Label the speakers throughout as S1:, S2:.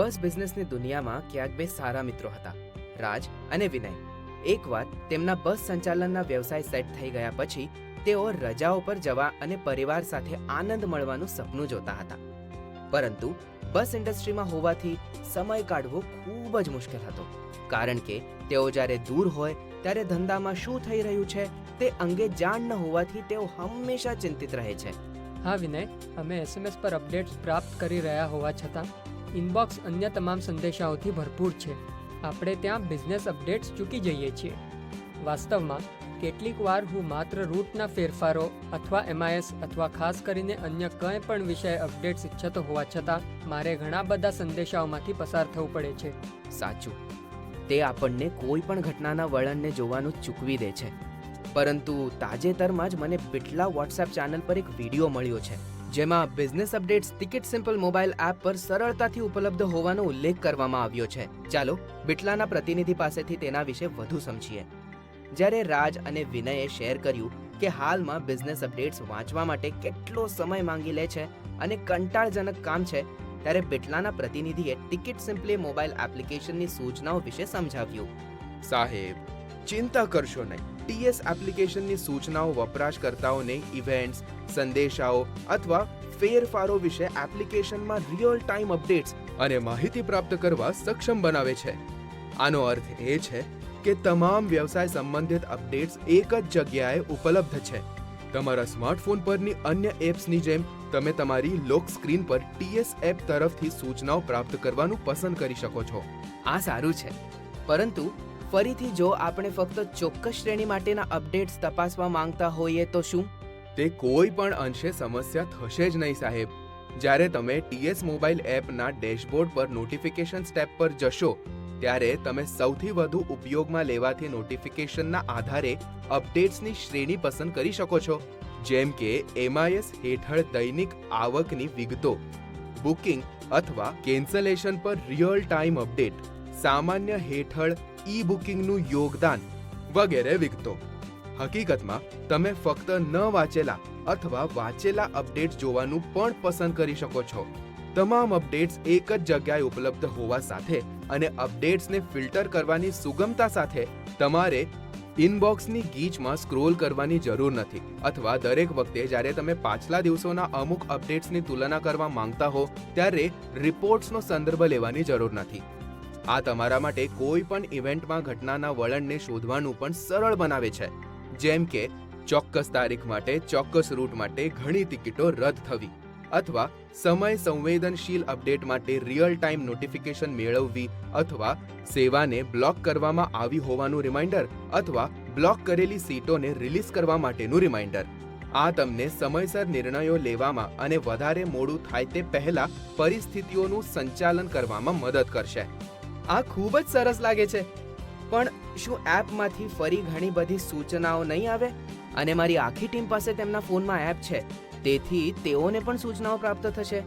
S1: બસ બિઝનેસની દુનિયામાં ક્યાંક બે સારા મિત્રો હતા, રાજ અને વિનય. એકવાર તેમના બસ સંચાલનના વ્યવસાય સેટ થઈ ગયા પછી તેઓ રજાઓ પર જવા અને પરિવાર સાથે આનંદ મળવાનું સપનું જોતા હતા. પરંતુ બસ ઇન્ડસ્ટ્રીમાં હોવાથી સમય કાઢવો ખૂબ જ મુશ્કેલ હતો, કારણ કે તેઓ જ્યારે દૂર હોય ત્યારે ધંધામાં શું થઈ રહ્યું છે તે અંગે જાણ ન હોવાથી તેઓ હંમેશા ચિંતિત રહે છે.
S2: હા વિનય, અમે એસએમએસ પર અપડેટ્સ પ્રાપ્ત કરી રહ્યા હોવા છતાં ઇનબોક્સ અન્ય તમામ સંદેશાઓથી ભરપૂર છે. આપણે ત્યાં બિઝનેસ અપડેટ્સ ચૂકી જઈએ છીએ. વાસ્તવમાં, કેટલીક વાર હું માત્ર રૂટના ફેરફારો અથવા એમઆઈએસ અથવા ખાસ કરીને અન્ય કંઈ પણ વિષય અપડેટ્સ ઈચ્છતો હોવા છતાં, મારે ઘણા બધા સંદેશાઓમાંથી પસાર થવું પડે છે.
S1: સાચું. તે આપણને કોઈ પણ ઘટનાના વર્ણનને જોવાનું ચૂકવી દે છે. પરંતુ તાજેતરમાં જ મને બિટલા વોટ્સએપ ચેનલ પર એક વીડિયો મળ્યો છે. જેમાં business updates ticket simple mobile app પર સરળતાથી ઉપલબ્ધ હોવાનો ઉલ્લેખ કરવામાં આવ્યો છે. ચાલો, બિટલાના પ્રતિનિધિ પાસેથી તેના વિશે વધુ સમજીએ. જ્યારે રાજ અને વિનયે શેર કર્યું કે હાલમાં બિઝનેસ અપડેટ્સ વાંચવા માટે કેટલો સમય માંગી લે છે અને કંટાળજનક કામ છે, ત્યારે બિટલાના પ્રતિનિધિએ ટિકિટ સિમ્પલી મોબાઈલ એપ્લિકેશનની સૂચનાઓ વિશે સમજાવ્યું.
S3: સાહેબ, ચિંતા કરશો નહીં. ટીએસ એપ્લિકેશનની સૂચનાઓ વપરાશકર્તાઓને ઇવેન્ટ્સ સંદેશાઓ અથવા ફેરફારો વિશે એપ્લિકેશનમાં રિયલ ટાઈમ અપડેટ્સ અને માહિતી પ્રાપ્ત કરવા સક્ષમ બનાવે છે. આનો અર્થ એ છે કે તમામ વ્યવસાય સંબંધિત અપડેટ્સ એક જ જગ્યાએ ઉપલબ્ધ છે. તમારા સ્માર્ટફોન પરની અન્ય એપ્સની જેમ તમે તમારી લોક સ્ક્રીન પર ટીએસ એપ તરફથી સૂચનાઓ પ્રાપ્ત કરવાનું પસંદ કરી શકો છો.
S1: આ સારું છે. પરંતુ ફરીથી જો આપણે ફક્ત ચોક્કસ શ્રેણી માટેના અપડેટ્સ તપાસવા માંગતા હોઈએ તો શું?
S3: તે કોઈ પણ અંશે સમસ્યા થશે જ નહીં, સાહેબ. જ્યારે તમે ટીએસ મોબાઈલ એપના ડેશબોર્ડ પર નોટિફિકેશન સ્ટેપ પર જશો, ત્યારે તમે સૌથી વધુ ઉપયોગમાં લેવાથી નોટિફિકેશનના આધારે અપડેટ્સની શ્રેણી પસંદ કરી શકો છો. જેમ કે એમઆઈએસ હેઠળ દૈનિક આવકની વિગતો, બુકિંગ અથવા કેન્સલેશન પર રિયલ ટાઈમ અપડેટ, સામાન્ય હેઠળ ઈ બુકિંગનું યોગદાન વગેરે વિગતો. હકીકતમાં, તમે ફક્ત ન વાંચેલા અથવા વાંચેલા અપડેટ્સ જોવાનું પણ પસંદ કરી શકો છો. તમામ અપડેટ્સ એક જ જગ્યાએ ઉપલબ્ધ હોવા સાથે અને અપડેટ્સને ફિલ્ટર કરવાની સુગમતા સાથે તમારે ઇનબોક્સની ગીચમાં સ્ક્રોલ કરવાની જરૂર નથી અથવા દરેક વખતે જ્યારે તમે પાછલા દિવસોના અમુક અપડેટ્સની તુલના કરવા માંગતા હો, ત્યારે રિપોર્ટ્સનો સંદર્ભ લેવાની જરૂર નથી. આ તમારા માટે કોઈ પણ ઇવેન્ટમાં ઘટનાના વલણને શોધવાનું પણ સરળ બનાવે છે. જેમ કે, ચોક્કસ તારીખ માટે, ચોક્કસ રૂટ માટે ઘણી ટિકિટો રદ થવી અથવા સમય સંવેદનશીલ અપડેટ માટે રિયલ ટાઈમ નોટિફિકેશન મેળવવી અથવા સેવાને બ્લોક કરવામાં આવી હોવાનું રિમાઇન્ડર અથવા બ્લોક કરેલી સીટોને રિલીઝ કરવા માટેનું રિમાઇન્ડર આ તમને સમયસર નિર્ણયો લેવામાં અને વધારે મોડું થાય તે પહેલા પરિસ્થિતિઓનું સંચાલન કરવામાં મદદ કરશે.
S1: આ ખૂબ જ સરસ લાગે છે. પણ શું એપમાંથી ફરી ઘણી બધી સૂચનાઓ નહીં આવે? અને મારી આખી ટીમ પાસે તેમના ફોનમાં એપ છે, તેથી તેઓને પણ સૂચનાઓ પ્રાપ્ત થશે.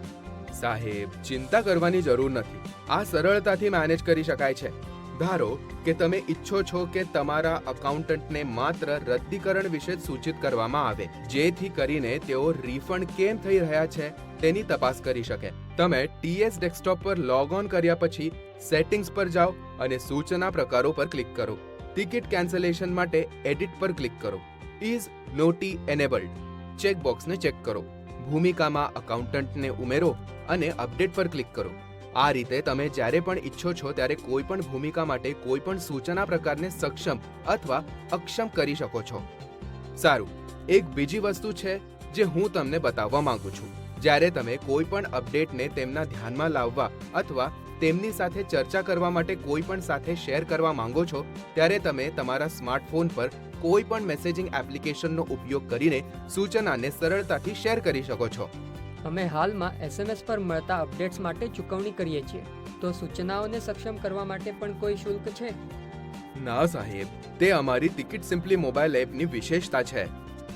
S3: સાહેબ, ચિંતા કરવાની જરૂર નથી. આ સરળતાથી મેનેજ કરી શકાય છે. ધારો કે તમે ઈચ્છો છો કે તમારા અકાઉન્ટન્ટને માત્ર રદ્દીકરણ વિશે સૂચિત કરવામાં આવે, જેથી કરીને તેઓ રિફંડ કેમ થઈ રહ્યા છે તેની તપાસ કરી શકે. તમે ટીએસ ડેસ્કટોપ પર લોગ ઓન કર્યા પછી સેટિંગ્સ પર જાઓ અને સૂચના પ્રકારો પર ક્લિક કરો. ટિકિટ કેન્સલેશન માટે એડિટ પર ક્લિક કરો. ઇઝ નોટી એનેબલ્ડ ચેકબોક્સને ચેક કરો. ભૂમિકામાં અકાઉન્ટન્ટને ઉમેરો અને અપડેટ પર ક્લિક કરો. આ રીતે તમે જ્યારે પણ ઈચ્છો છો ત્યારે કોઈ પણ ભૂમિકા માટે કોઈ પણ સૂચના પ્રકારને સક્ષમ અથવા અક્ષમ કરી શકો છો. સારું. એક બીજી વસ્તુ છે જે હું તમને બતાવવા માંગુ છું. જ્યારે તમે કોઈ પણ અપડેટને તેમના ધ્યાનમાં લાવવા અથવા તેમની સાથે ચર્ચા કરવા માટે કોઈ પણ સાથે શેર કરવા માંગો છો ત્યારે તમે તમારા સ્માર્ટફોન પર કોઈ પણ મેસેજિંગ એપ્લિકેશનનો ઉપયોગ કરીને સૂચનાને સરળતાથી શેર કરી શકો છો.
S2: અમે હાલમાં એસએમએસ પર મળતા અપડેટ્સ માટે ચૂકવણી કરીએ છીએ. તો સૂચનાઓને સક્ષમ કરવા માટે પણ કોઈ શુલ્ક છે?
S3: ના સાહેબ તે અમારી ટિકિટ સિમ્પલી મોબાઈલ એપની વિશેષતા છે.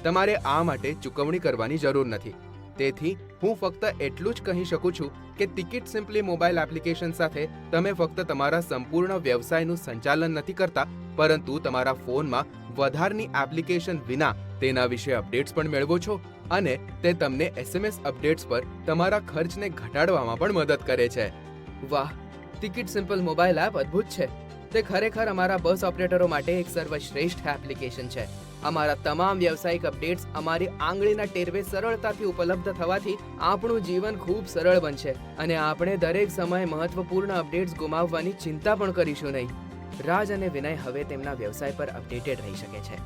S3: તમારે આ માટે ચૂકવણી કરવાની જરૂર નથી. તેથી, હું ફક્ત એટલું જ કહી શકું છું કે ટિકિટ સિમ્પલી મોબાઈલ એપ્લિકેશન સાથે તમે ફક્ત તમારા સંપૂર્ણ વ્યવસાયનું સંચાલન નથી કરતા, પરંતુ તમારા ફોનમાં વધારની એપ્લિકેશન વિના તેના વિશે અપડેટ્સ પણ મેળવો છો અને તે તમને એસએમએસ અપડેટ્સ પર તમારા ખર્ચને ઘટાડવામાં પણ મદદ કરે છે.
S1: વાહ!
S3: ટિકિટ સિમ્પલ મોબાઈલ એપ અદ્ભુત છે. તે ખરેખર અમારા બસ ઓપરેટરો માટે એક સર્વશ્રેષ્ઠ એપ્લિકેશન છે. અમારા તમામ વ્યવસાયિક અપડેટ્સ અમારી આંગળીના ટેરવે સરળતાથી ઉપલબ્ધ થવાથી આપણું જીવન ખૂબ સરળ બનશે અને આપણે દરેક સમયે મહત્વપૂર્ણ અપડેટ્સ ગુમાવવાની ચિંતા પણ કરીશું નહીં. રાજ અને વિનય હવે તેમના વ્યવસાય પર અપડેટેડ રહી શકે છે.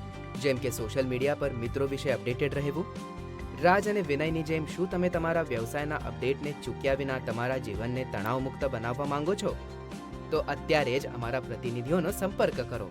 S3: જેમ કે સોશિયલ મીડિયા પર મિત્રો વિશે અપડેટેડ રહેવું. રાજ અને વિનયની જેમ શું તમે તમારા વ્યવસાયના અપડેટને ચૂક્યા વિના તમારા જીવનને તણાવમુક્ત બનાવવા માંગો છો? તો અત્યારે જ અમારા પ્રતિનિધિઓનો સંપર્ક કરો.